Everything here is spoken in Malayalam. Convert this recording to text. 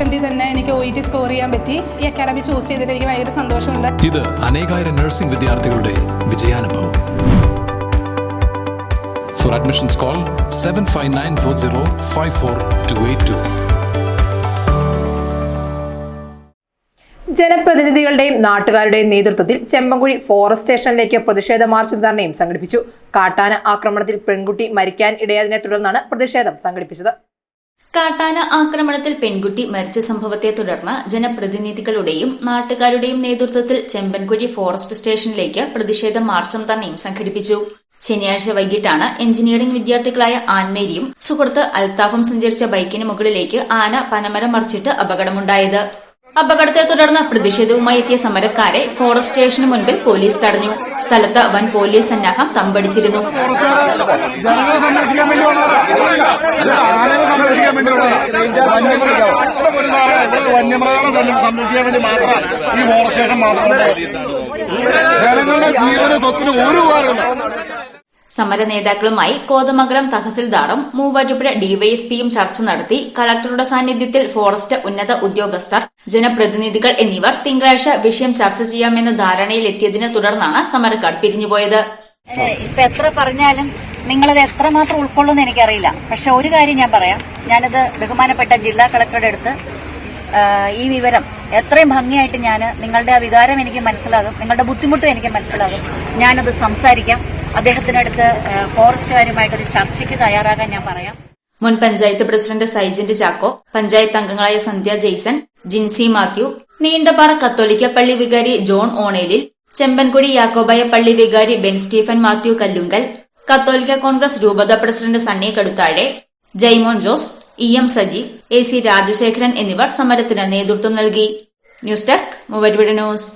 അറ്റംപ്റ്റിൽ തന്നെ എനിക്ക് ഒ ഇ ടി സ്കോർ ചെയ്യാൻ പറ്റി. ഈ അക്കാഡമി ചൂസ് ചെയ്തിട്ട് എനിക്ക് ഭയങ്കര സന്തോഷമുണ്ട്. ഇത് അനേകായിരം നഴ്സിംഗ് വിദ്യാർത്ഥികളുടെ വിജയാനുഭവം. For admissions call seven five nine four zero five four two eight two ജനപ്രതിനിധികളുടെയും നാട്ടുകാരുടെയും നേതൃത്വത്തിൽ ചെമ്പൻകുഴി ഫോറസ്റ്റ് സ്റ്റേഷനിലേക്ക് പ്രതിഷേധ മാർച്ച് ധർണയും സംഘടിപ്പിച്ചു. കാട്ടാന ആക്രമണത്തിൽ പെൺകുട്ടി മരിക്കാൻ ഇടയായതിനെ തുടർന്നാണ് പ്രതിഷേധം സംഘടിപ്പിച്ചത്. കാട്ടാന ആക്രമണത്തിൽ പെൺകുട്ടി മരിച്ച സംഭവത്തെ തുടർന്ന് ജനപ്രതിനിധികളുടെയും നാട്ടുകാരുടെയും നേതൃത്വത്തിൽ ചെമ്പൻകുഴി ഫോറസ്റ്റ് സ്റ്റേഷനിലേക്ക് പ്രതിഷേധ മാർച്ചും തന്നെയും സംഘടിപ്പിച്ചു. ശനിയാഴ്ച വൈകിട്ടാണ് എഞ്ചിനീയറിംഗ് വിദ്യാർത്ഥികളായ ആൻമേരിയും സുഹൃത്ത് അൽത്താഫും സഞ്ചരിച്ച ബൈക്കിന് മുകളിലേക്ക് ആന പനമരം മറിച്ചിട്ട് അപകടമുണ്ടായത്. അപകടത്തെ തുടർന്ന് പ്രതിഷേധവുമായി എത്തിയ സമരക്കാരെ ഫോറസ്റ്റ് സ്റ്റേഷന് മുൻപിൽ പോലീസ് തടഞ്ഞു. സ്ഥലത്ത് വൻ പോലീസ് സന്നാഹം തമ്പടിച്ചിരുന്നു. ജനങ്ങളെ സംരക്ഷിക്കാൻ വേണ്ടി ആനകളെ സംരക്ഷിക്കാൻ വേണ്ടി വന്യമൃഗം ഒരു സാറേ ഇവിടെ വന്യമൃഗങ്ങളെ സംര- സംരക്ഷിക്കാൻ വേണ്ടി മാത്രമാണ് ഈ ഫോറസ്റ്റ് സ്റ്റേഷൻ മാത്രം ജനങ്ങളുടെ ജീവന സ്വത്തിന് ഒരു ഉപകാരമില്ല സമര നേതാക്കളുമായി കോതമംഗലം തഹസിൽദാറും മൂവാറ്റുപുഴ ഡിവൈഎസ്പിയും ചർച്ച നടത്തി കളക്ടറുടെ സാന്നിധ്യത്തിൽ ഫോറസ്റ്റ് ഉന്നത ഉദ്യോഗസ്ഥർ ജനപ്രതിനിധികൾ എന്നിവർ തിങ്കളാഴ്ച വിഷയം ചർച്ച ചെയ്യാമെന്ന ധാരണയിലെത്തിയതിനെ തുടർന്നാണ് സമരക്കാർ പിരിഞ്ഞുപോയത്. ഇപ്പൊ എത്ര പറഞ്ഞാലും നിങ്ങളത് എത്രമാത്രം ഉൾക്കൊള്ളുമെന്ന് എനിക്കറിയില്ല. പക്ഷെ ഒരു കാര്യം ഞാൻ പറയാം. ഞാനത് ബഹുമാനപ്പെട്ട ജില്ലാ കളക്ടറുടെ അടുത്ത് ഈ വിവരം എത്രയും ഭംഗിയായിട്ട് ഞാൻ നിങ്ങളുടെ ആ വികാരം എനിക്ക് മനസ്സിലാകും. നിങ്ങളുടെ ബുദ്ധിമുട്ടും എനിക്ക് മനസ്സിലാകും. ഞാനത് സംസാരിക്കാം. അദ്ദേഹത്തിനടുത്ത് ഫോറസ്റ്റുകാരുമായിട്ടൊരു ചർച്ചയ്ക്ക് തയ്യാറാകാൻ ഞാൻ പറയാം. മുൻ പഞ്ചായത്ത് പ്രസിഡന്റ് സൈജന്റ് ചാക്കോ പഞ്ചായത്ത് അംഗങ്ങളായ സന്ധ്യ ജെയ്സൺ ജിൻസി മാത്യു നീണ്ടപാറ കത്തോലിക്ക പള്ളി വികാരി ജോൺ ഓണേലിൽ ചെമ്പൻകുടി യാക്കോബായ പള്ളി വികാരി ബെൻ സ്റ്റീഫൻ മാത്യു കല്ലുങ്കൽ കത്തോലിക്ക കോൺഗ്രസ് രൂപത president Sunny Kaduthazhe Jaimon Jose E M Sajeev A C Rajasekharan എന്നിവർ സമരത്തിന് നേതൃത്വം നൽകി. News desk Muvattupuzha news.